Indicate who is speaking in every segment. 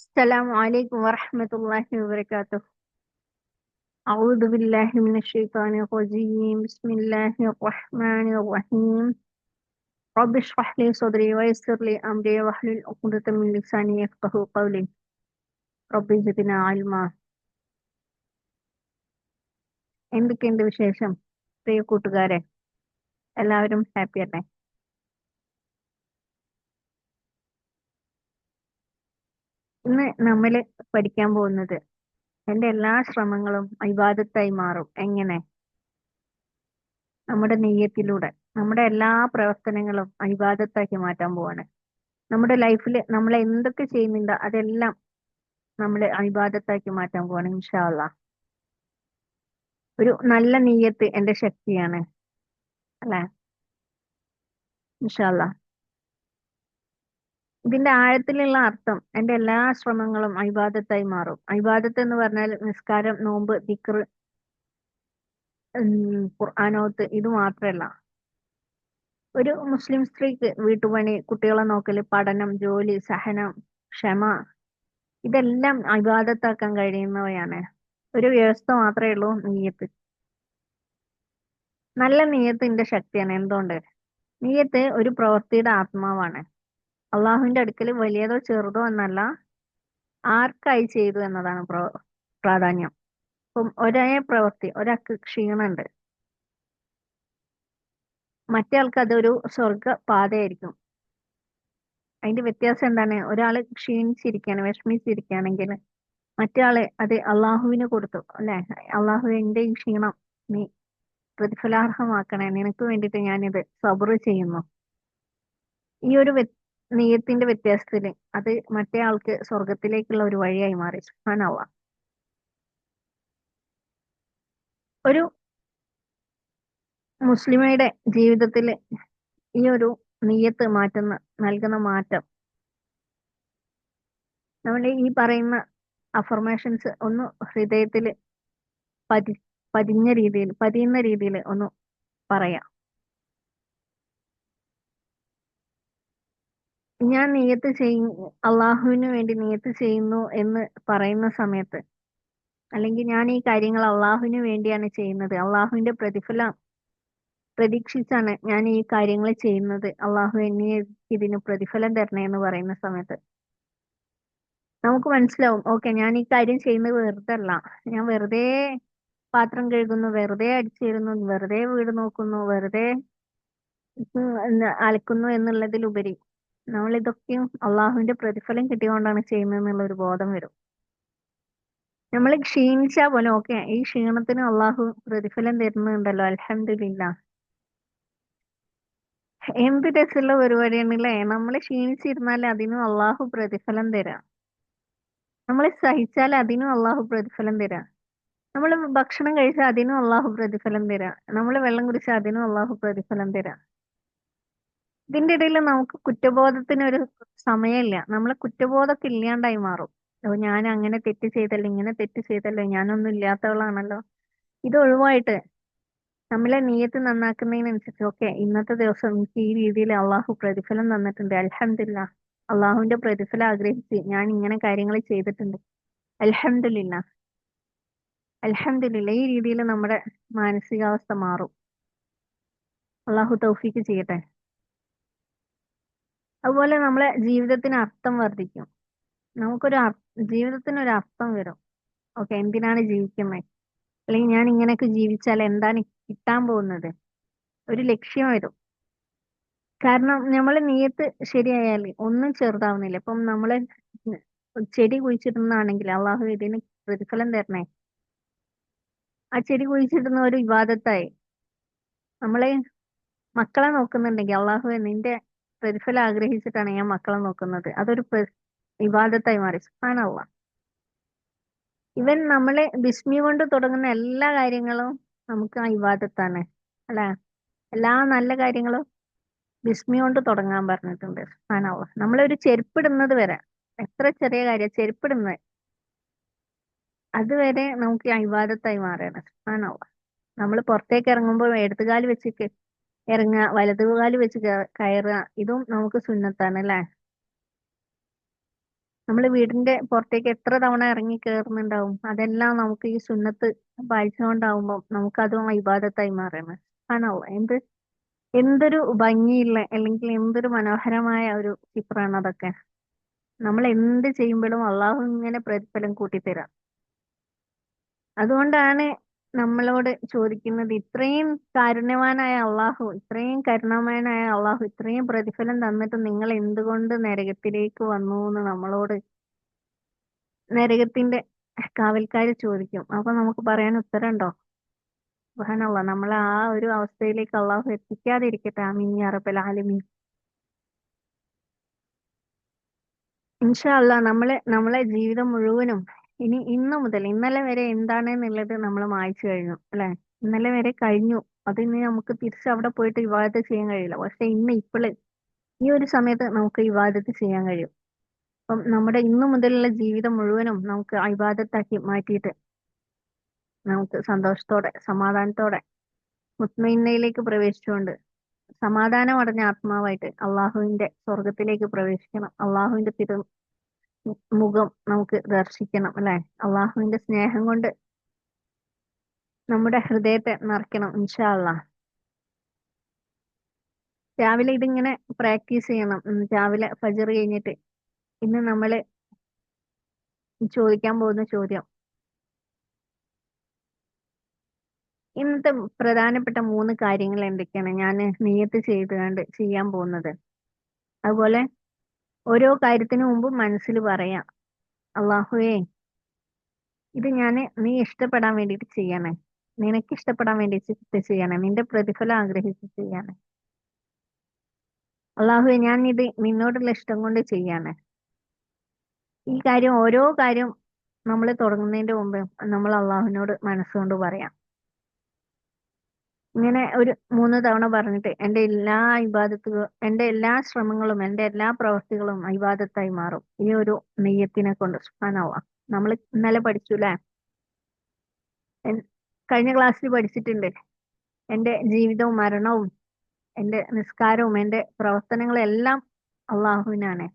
Speaker 1: السلام عليكم ورحمة الله وبركاته أعوذ بالله من الشيطان الرجيم بسم الله الرحمن الرحيم رب اشرح لي صدري ويسر لي أمري واحلل عقدة من لساني يفقه قولي رب زدنا علما എന്തൊക്കെയുണ്ട് വിശേഷം പ്രിയ കൂട്ടുകാരെ എല്ലാവരും ഹാപ്പി അല്ലേ ഇന്ന് നമ്മൾ പഠിക്കാൻ പോകുന്നത് എന്റെ എല്ലാ ശ്രമങ്ങളും അഭിവാദത്തായി മാറും. എങ്ങനെ? നമ്മുടെ നെയ്യത്തിലൂടെ. നമ്മുടെ എല്ലാ പ്രവർത്തനങ്ങളും അഭിവാദത്താക്കി മാറ്റാൻ പോവാണ്. നമ്മുടെ ലൈഫിൽ നമ്മൾ എന്തൊക്കെ ചെയ്യുന്നുണ്ടോ അതെല്ലാം നമ്മൾ അഭിവാദത്താക്കി മാറ്റാൻ പോവാണ് ഇൻഷാല്ല ഒരു നല്ല നെയ്യത്ത് എന്റെ ശക്തിയാണ്. അല്ലെ? ഇൻഷാല്ല ഇതിന്റെ ആഴത്തിലുള്ള അർത്ഥം എന്റെ എല്ലാ ശ്രമങ്ങളും അഭിവാദത്തായി മാറും. അഭിവാദത്ത് എന്ന് പറഞ്ഞാൽ നിസ്കാരം നോമ്പ് ദിക്ർ ഖുർആാനോത്ത് ഇത് മാത്രമല്ല ഒരു മുസ്ലിം സ്ത്രീക്ക് വീട്ടുപണി കുട്ടികളെ നോക്കൽ പഠനം ജോലി സഹനം ക്ഷമ ഇതെല്ലാം അഭിവാദത്താക്കാൻ കഴിയുന്നവയാണ്. ഒരു വ്യവസ്ഥ മാത്രമേ ഉള്ളൂ നീയത്ത്. നല്ല നീയത്തിന്റെ ശക്തിയാണ് എന്തുകൊണ്ട്? നീയത്ത് ഒരു പ്രവൃത്തിയുടെ ആത്മാവാണ്. അള്ളാഹുവിന്റെ അടുക്കൽ വലിയതോ ചെറുതോ എന്നല്ല ആർക്കായി ചെയ്തു എന്നതാണ് പ്രാധാന്യം. ഇപ്പം ഒരേ പ്രവൃത്തി ഒരാൾക്ക് ക്ഷീണുണ്ട് മറ്റേ ആൾക്ക് അതൊരു സ്വർഗ പാതയായിരിക്കും അതിന്റെ വ്യത്യാസം എന്താണ്? ഒരാൾ ക്ഷീണിച്ചിരിക്കുകയാണ് വിഷമിച്ചിരിക്കുകയാണെങ്കിൽ മറ്റേ ആൾ അത് അള്ളാഹുവിന് കൊടുത്തു. അല്ലെ? അള്ളാഹു എന്റെ ഈ ക്ഷീണം നീ പ്രതിഫലാർഹമാക്കണേ. നിനക്ക് വേണ്ടിയിട്ട് ഞാനിത് സബർ ചെയ്യുന്നു. ഈ ഒരു നെയ്യത്തിന്റെ വ്യത്യാസത്തിൽ അത് മറ്റേ ആൾക്ക് സ്വർഗത്തിലേക്കുള്ള ഒരു വഴിയായി മാറി. സുഹാനാവ ഒരു മുസ്ലിമയുടെ ജീവിതത്തിൽ ഈ ഒരു നെയ്യത്ത് മാറ്റുന്ന നൽകുന്ന മാറ്റം. നമ്മൾ ഈ പറയുന്ന അഫർമേഷൻസ് ഒന്ന് ഹൃദയത്തിൽ പതി പതിഞ്ഞ രീതിയിൽ പതിയുന്ന രീതിയിൽ ഒന്ന് പറയാം. ഞാൻ നിയത്ത് ചെയ്യുന്നു അള്ളാഹുവിന് വേണ്ടി നിയത്ത് ചെയ്യുന്നു എന്ന് പറയുന്ന സമയത്ത് അല്ലെങ്കിൽ ഞാൻ ഈ കാര്യങ്ങൾ അള്ളാഹുവിന് വേണ്ടിയാണ് ചെയ്യുന്നത് അള്ളാഹുവിന്റെ പ്രതിഫലം പ്രതീക്ഷിച്ചാണ് ഞാൻ ഈ കാര്യങ്ങൾ ചെയ്യുന്നത് അള്ളാഹു എന്നെ ഇതിന് പ്രതിഫലം തരണേ എന്ന് പറയുന്ന സമയത്ത്. നമുക്ക് മനസ്സിലാവും ഓക്കെ ഞാൻ ഈ കാര്യം ചെയ്യുന്നത് വെറുതെ അല്ല ഞാൻ വെറുതെ പാത്രം കഴുകുന്നു വെറുതെ അടിച്ചിരുന്നു വെറുതെ വീട് നോക്കുന്നു വെറുതെ അലക്കുന്നു എന്നുള്ളതിലുപരി നമ്മൾ ഇതൊക്കെയും അള്ളാഹുവിന്റെ പ്രതിഫലം കിട്ടിയോണ്ടാണ് ചെയ്യുന്നത് എന്നുള്ള ഒരു ബോധം വരും. നമ്മൾ ക്ഷീണിച്ചാ പോലെ ഓക്കെ ഈ ക്ഷീണത്തിന് അള്ളാഹു പ്രതിഫലം തരുന്നുണ്ടല്ലോ അലഹമില്ല എന്ത് രസമുള്ള പരിപാടിയാണല്ലേ? നമ്മൾ ക്ഷീണിച്ചിരുന്നാൽ അതിനും അള്ളാഹു പ്രതിഫലം തരാം. നമ്മൾ സഹിച്ചാൽ അതിനും അള്ളാഹു പ്രതിഫലം തരാം. നമ്മൾ ഭക്ഷണം കഴിച്ചാൽ അതിനും അള്ളാഹു പ്രതിഫലം തരാം. നമ്മൾ വെള്ളം കുടിച്ചാൽ അതിനും അള്ളാഹു പ്രതിഫലം തരാം. ഇതിന്റെ ഇടയിൽ നമുക്ക് കുറ്റബോധത്തിന് ഒരു സമയമില്ല. നമ്മളെ കുറ്റബോധമൊക്കെ ഇല്ലാണ്ടായി മാറും. ഓ ഞാൻ അങ്ങനെ തെറ്റ് ചെയ്തല്ലോ ഇങ്ങനെ തെറ്റ് ചെയ്തല്ലോ ഞാനൊന്നും ഇല്ലാത്തവളാണല്ലോ. ഇത് ഒഴിവായിട്ട് നമ്മളെ നീയത്ത് നന്നാക്കുന്നതിനനുസരിച്ച് ഓക്കെ ഇന്നത്തെ ദിവസം എനിക്ക് ഈ രീതിയിൽ അള്ളാഹു പ്രതിഫലം തന്നിട്ടുണ്ട്. അലഹമില്ല അള്ളാഹുവിന്റെ പ്രതിഫലം ആഗ്രഹിച്ച് ഞാൻ ഇങ്ങനെ കാര്യങ്ങൾ ചെയ്തിട്ടുണ്ട്. അലഹമില്ല അലഹമില്ല ഈ രീതിയിൽ നമ്മുടെ മാനസികാവസ്ഥ മാറും. അള്ളാഹു തൗഫീക്ക് ചെയ്യട്ടെ. അതുപോലെ നമ്മളെ ജീവിതത്തിന് അർത്ഥം വർദ്ധിക്കും. നമുക്കൊരു ജീവിതത്തിന് ഒരു അർത്ഥം വരും. ഓക്കെ എന്തിനാണ് ജീവിക്കുന്നത് അല്ലെങ്കിൽ ഞാൻ ഇങ്ങനെയൊക്കെ ജീവിച്ചാൽ എന്താണ് കിട്ടാൻ പോകുന്നത്? ഒരു ലക്ഷ്യം വരും. കാരണം നമ്മൾ നീയത്ത് ശരിയായാൽ ഒന്നും ചെറുതാവുന്നില്ല. ഇപ്പം നമ്മൾ ചെടി കുഴിച്ചിടുന്നതാണെങ്കിൽ അള്ളാഹു ഇതിന് പ്രതിഫലം തരണേ. ആ ചെടി കുഴിച്ചിടുന്ന ഒരു വിവാദത്തായി നമ്മളെ മക്കളെ നോക്കുന്നുണ്ടെങ്കിൽ അള്ളാഹു നിന്റെ പ്രതിഫലം ആഗ്രഹിച്ചിട്ടാണ് ഞാൻ മക്കളെ നോക്കുന്നത്. അതൊരു വിവാദത്തായി മാറി. സുഹാനുള്ള ഇവൻ നമ്മളെ ബിസ്മി കൊണ്ട് തുടങ്ങുന്ന എല്ലാ കാര്യങ്ങളും നമുക്ക് ആ വിവാദത്താണ്. അല്ലെ? എല്ലാ നല്ല കാര്യങ്ങളും ബിസ്മി കൊണ്ട് തുടങ്ങാൻ പറഞ്ഞിട്ടുണ്ട്. സുഹാനുള്ള നമ്മളൊരു ചെരുപ്പിടുന്നത് വരെ എത്ര ചെറിയ കാര്യം ചെരുപ്പിടുന്നത് അതുവരെ നമുക്ക് അവിവാദത്തായി മാറുകയാണ് സുഹാനുള്ള നമ്മൾ പുറത്തേക്ക് ഇറങ്ങുമ്പോൾ എടുത്തുകാൽ വെച്ച് ഇറങ്ങുക വലതുകാൽ വെച്ച് കയറുക ഇതും നമുക്ക് സുന്നത്താണ് അല്ലെ? നമ്മൾ വീടിന്റെ പുറത്തേക്ക് എത്ര തവണ ഇറങ്ങി കയറുന്നുണ്ടാവും അതെല്ലാം നമുക്ക് ഈ സുന്നത്ത് പാലിച്ചുകൊണ്ടാവുമ്പോൾ നമുക്കതും ഇബാദത്തായി മാറുന്നു. ആണോ? എന്ത് എന്തൊരു ഭംഗിയുള്ള അല്ലെങ്കിൽ എന്തൊരു മനോഹരമായ ഒരു ചിത്രമാണ് അതൊക്കെ. നമ്മൾ എന്ത് ചെയ്യുമ്പോഴും അള്ളാഹു ഇങ്ങനെ പ്രതിഫലം കൂട്ടിത്തരാം. അതുകൊണ്ടാണ് നമ്മളോട് ചോദിക്കുന്നത് ഇത്രയും കാരുണ്യവാനായ അള്ളാഹു ഇത്രയും കരുണാമയനായ അള്ളാഹു ഇത്രയും പ്രതിഫലം തന്നിട്ട് നിങ്ങൾ എന്തുകൊണ്ട് നരകത്തിലേക്ക് വന്നു എന്ന് നമ്മളോട് നരകത്തിന്റെ കാവൽക്കാർ ചോദിക്കും. അപ്പൊ നമുക്ക് പറയാൻ ഉത്തരമുണ്ടോ? സുബ്ഹാനല്ലാഹ് നമ്മൾ ആ ഒരു അവസ്ഥയിലേക്ക് അള്ളാഹു എത്തിക്കാതിരിക്കട്ടെ. ആമീൻ ആലമീൻ. ഇൻഷാ അല്ലാ നമ്മളെ നമ്മളെ ജീവിതം മുഴുവനും ഇനി ഇന്നു മുതൽ ഇന്നലെ വരെ എന്താണ് എന്നുള്ളത് നമ്മൾ മായ്ച്ചു കഴിഞ്ഞു അല്ലെ? ഇന്നലെ വരെ കഴിഞ്ഞു. അത് ഇനി നമുക്ക് തിരിച്ച് അവിടെ പോയിട്ട് വിവാദത്ത് ചെയ്യാൻ കഴിയില്ല. പക്ഷെ ഇന്ന് ഇപ്പോൾ ഈ ഒരു സമയത്ത് നമുക്ക് വിവാദത്ത് ചെയ്യാൻ കഴിയും. അപ്പം നമ്മുടെ ഇന്നു മുതലുള്ള ജീവിതം മുഴുവനും നമുക്ക് ഇബാദത്താക്കി മാറ്റിയിട്ട് നമുക്ക് സന്തോഷത്തോടെ സമാധാനത്തോടെ മുത്മയിന്നയിലേക്ക് പ്രവേശിച്ചുകൊണ്ട് സമാധാനം അടഞ്ഞ ആത്മാവായിട്ട് അള്ളാഹുവിന്റെ സ്വർഗത്തിലേക്ക് പ്രവേശിക്കണം. അള്ളാഹുവിന്റെ തിരു മുഖം നമുക്ക് ദർശിക്കണം അല്ലെ? അള്ളാഹുവിന്റെ സ്നേഹം കൊണ്ട് നമ്മുടെ ഹൃദയത്തെ നിറയ്ക്കണം ഇൻഷാല്ല രാവിലെ ഇതിങ്ങനെ പ്രാക്ടീസ് ചെയ്യണം. രാവിലെ ഫജർ കഴിഞ്ഞിട്ട് ഇന്ന് നമ്മൾ ചോദിക്കാൻ പോകുന്ന ചോദ്യം. ഇന്നത്തെ പ്രധാനപ്പെട്ട മൂന്ന് കാര്യങ്ങൾ എന്തൊക്കെയാണ്? ഞാൻ നിയത്ത് ചെയ്തുകൊണ്ട് ചെയ്യാൻ പോകുന്നത്. അതുപോലെ ഓരോ കാര്യത്തിനു മുമ്പ് മനസ്സിൽ പറയാം അള്ളാഹുവേ ഇത് ഞാൻ നീ ഇഷ്ടപ്പെടാൻ വേണ്ടിയിട്ട് ചെയ്യണേ. നിനക്ക് ഇഷ്ടപ്പെടാൻ വേണ്ടിയിട്ട് ചെയ്യണേ. നിന്റെ പ്രതിഫലം ആഗ്രഹിച്ച് ചെയ്യണേ. അള്ളാഹുവെ ഞാൻ ഇത് നിന്നോടുള്ള ഇഷ്ടം കൊണ്ട് ചെയ്യാണ്. ഈ കാര്യം ഓരോ കാര്യം നമ്മൾ തുടങ്ങുന്നതിന്റെ മുമ്പ് നമ്മൾ അള്ളാഹുവിനോട് മനസ്സുകൊണ്ട് പറയാം. ഇങ്ങനെ ഒരു മൂന്ന് തവണ പറഞ്ഞിട്ട് എന്റെ എല്ലാ ഇബാദത്തുകളും എന്റെ എല്ലാ ശ്രമങ്ങളും എന്റെ എല്ലാ പ്രവൃത്തികളും ഇബാദത്തായി മാറും. ഈ ഒരു നെയ്യത്തിനെ കൊണ്ട്. സുഖാനാവുക നമ്മൾ ഇന്നലെ പഠിച്ചു അല്ലേ കഴിഞ്ഞ ക്ലാസ്സിൽ പഠിച്ചിട്ടുണ്ട്. എന്റെ ജീവിതവും മരണവും എന്റെ നിസ്കാരവും എന്റെ പ്രവർത്തനങ്ങളെല്ലാം അള്ളാഹുവിനാണ്.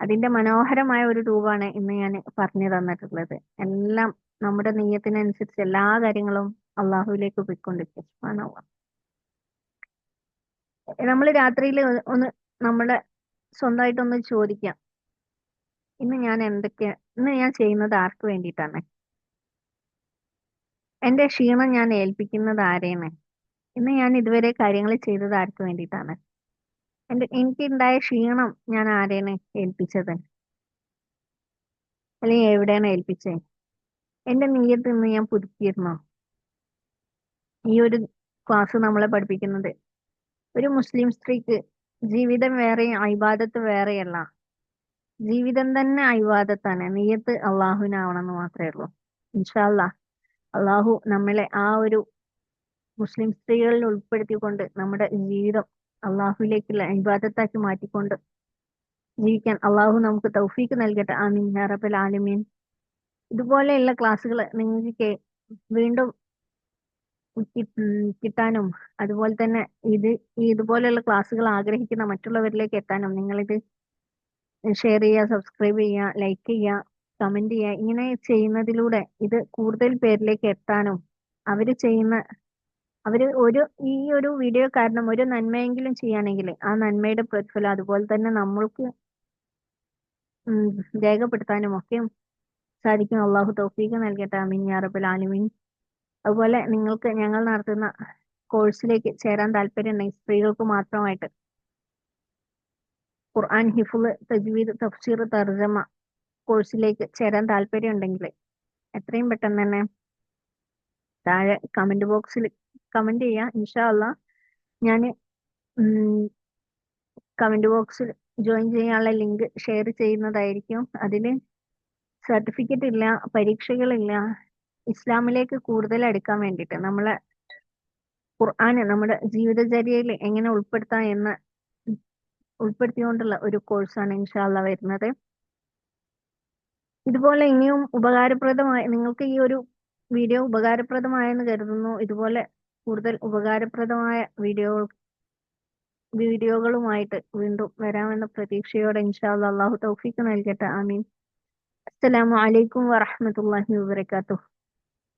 Speaker 1: അതിന്റെ മനോഹരമായ ഒരു രൂപമാണ് ഇന്ന് ഞാൻ പറഞ്ഞു തന്നിട്ടുള്ളത്. എല്ലാം നമ്മുടെ നെയ്യത്തിനനുസരിച്ച് എല്ലാ കാര്യങ്ങളും അള്ളാഹുവിലേക്ക് പോയിക്കൊണ്ടിരിക്കും സുബ്ഹാനല്ലാഹ്. നമ്മൾ രാത്രിയിൽ ഒന്ന് നമ്മുടെ സ്വന്തമായിട്ടൊന്ന് ചോദിക്കാം. ഇന്ന് ഞാൻ എന്തൊക്കെ ഇന്ന് ഞാൻ ചെയ്യുന്നത് ആർക്ക് വേണ്ടിയിട്ടാണ്? എന്റെ ക്ഷീണം ഞാൻ ഏൽപ്പിക്കുന്നത് ആരെയാണ് ഇന്ന് ഞാൻ ഇതുവരെ കാര്യങ്ങൾ ചെയ്തത് ആർക്ക് വേണ്ടിയിട്ടാണ്? എന്റെ എനിക്കുണ്ടായ ക്ഷീണം ഞാൻ ആരെയാണ് ഏൽപ്പിച്ചത്? അല്ലെങ്കിൽ എവിടെയാണ് ഏൽപ്പിച്ചത് എന്റെ നീയത്ത് ഇന്ന് ഞാൻ പുതുക്കിയിരുന്നോ? ഈ ഒരു ക്ലാസ് നമ്മളെ പഠിപ്പിക്കുന്നത്. ഒരു മുസ്ലിം സ്ത്രീക്ക് ജീവിതം വേറെ ഇബാദത്ത് വേറെയല്ല. ജീവിതം തന്നെ ഇബാദത്താണ് നീയത്ത് അള്ളാഹുവിനാവണമെന്ന് മാത്രമേ ഉള്ളൂ. ഇൻഷാല്ല അള്ളാഹു നമ്മളെ ആ ഒരു മുസ്ലിം സ്ത്രീകളിൽ ഉൾപ്പെടുത്തിക്കൊണ്ട് നമ്മുടെ ജീവിതം അള്ളാഹുവിലേക്കുള്ള ഇബാദത്താക്കി മാറ്റിക്കൊണ്ട് ജീവിക്കാൻ അള്ളാഹു നമുക്ക് തൗഫീക്ക് നൽകട്ടെ. ആമീൻ. ഹറബൽ ആലമീൻ. ഇതുപോലെയുള്ള ക്ലാസ്സുകൾ നിങ്ങൾക്ക് വീണ്ടും കിട്ടാനും അതുപോലെ തന്നെ ഇത് ഇതുപോലെയുള്ള ക്ലാസ്സുകൾ ആഗ്രഹിക്കുന്ന മറ്റുള്ളവരിലേക്ക് എത്താനും നിങ്ങളിത് ഷെയർ ചെയ്യുക സബ്സ്ക്രൈബ് ചെയ്യുക ലൈക്ക് ചെയ്യുക കമന്റ് ചെയ്യുക ഇങ്ങനെ ചെയ്യുന്നതിലൂടെ ഇത് കൂടുതൽ പേരിലേക്ക് എത്താനും അവർ ചെയ്യുന്ന അവർ ഒരു ഈ ഒരു വീഡിയോ കാരണം ഒരു നന്മയെങ്കിലും ചെയ്യുകയാണെങ്കിൽ ആ നന്മയുടെ പ്രതിഫലം അതുപോലെ തന്നെ നമ്മൾക്ക് രേഖപ്പെടുത്താനും ഒക്കെ സാധിക്കും. അള്ളാഹു തൗഫീഖ് നൽകട്ടെ. അമീൻ യാ റബ്ബൽ ആലമീൻ. അതുപോലെ നിങ്ങൾക്ക് ഞങ്ങൾ നടത്തുന്ന കോഴ്സിലേക്ക് ചേരാൻ താല്പര്യമുണ്ടെങ്കിൽ സ്ത്രീകൾക്ക് മാത്രമായിട്ട്. ഖുർആൻ ഹിഫുൾ തജ്വീദ് തഫ്സീർ തർജമ കോഴ്സിലേക്ക് ചേരാൻ താല്പര്യമുണ്ടെങ്കിൽ എത്രയും പെട്ടെന്ന് തന്നെ താഴെ കമന്റ് ബോക്സിൽ കമന്റ് ചെയ്യാം. ഇൻഷാല്ല ഞാൻ കമന്റ് ബോക്സിൽ ജോയിൻ ചെയ്യാനുള്ള ലിങ്ക് ഷെയർ ചെയ്യുന്നതായിരിക്കും. അതിന് സർട്ടിഫിക്കറ്റ് ഇല്ല പരീക്ഷകളില്ല ഇസ്ലാമിലേക്ക് കൂടുതൽ അടുക്കാൻ വേണ്ടിയിട്ട് നമ്മളെ ഖുർആന് നമ്മുടെ ജീവിതചര്യയിൽ എങ്ങനെ ഉൾപ്പെടുത്താം എന്ന് ഉൾപ്പെടുത്തിക്കൊണ്ടുള്ള ഒരു കോഴ്സാണ് ഇൻഷാല്ല വരുന്നത്. ഇതുപോലെ ഇനിയും ഉപകാരപ്രദമായ നിങ്ങൾക്ക് ഈ ഒരു വീഡിയോ ഉപകാരപ്രദമായെന്ന് കരുതുന്നു. ഇതുപോലെ കൂടുതൽ ഉപകാരപ്രദമായ വീഡിയോ വീഡിയോകളുമായിട്ട് വീണ്ടും വരാമെന്ന പ്രതീക്ഷയോടെ ഇൻഷാല്ല അള്ളാഹു തൗഫീക്ക് നൽകട്ടെ. ആമീൻ. അസ്സലാമു അലൈക്കും വറഹ്മത്തുള്ളാഹി വബറകാതുഹു.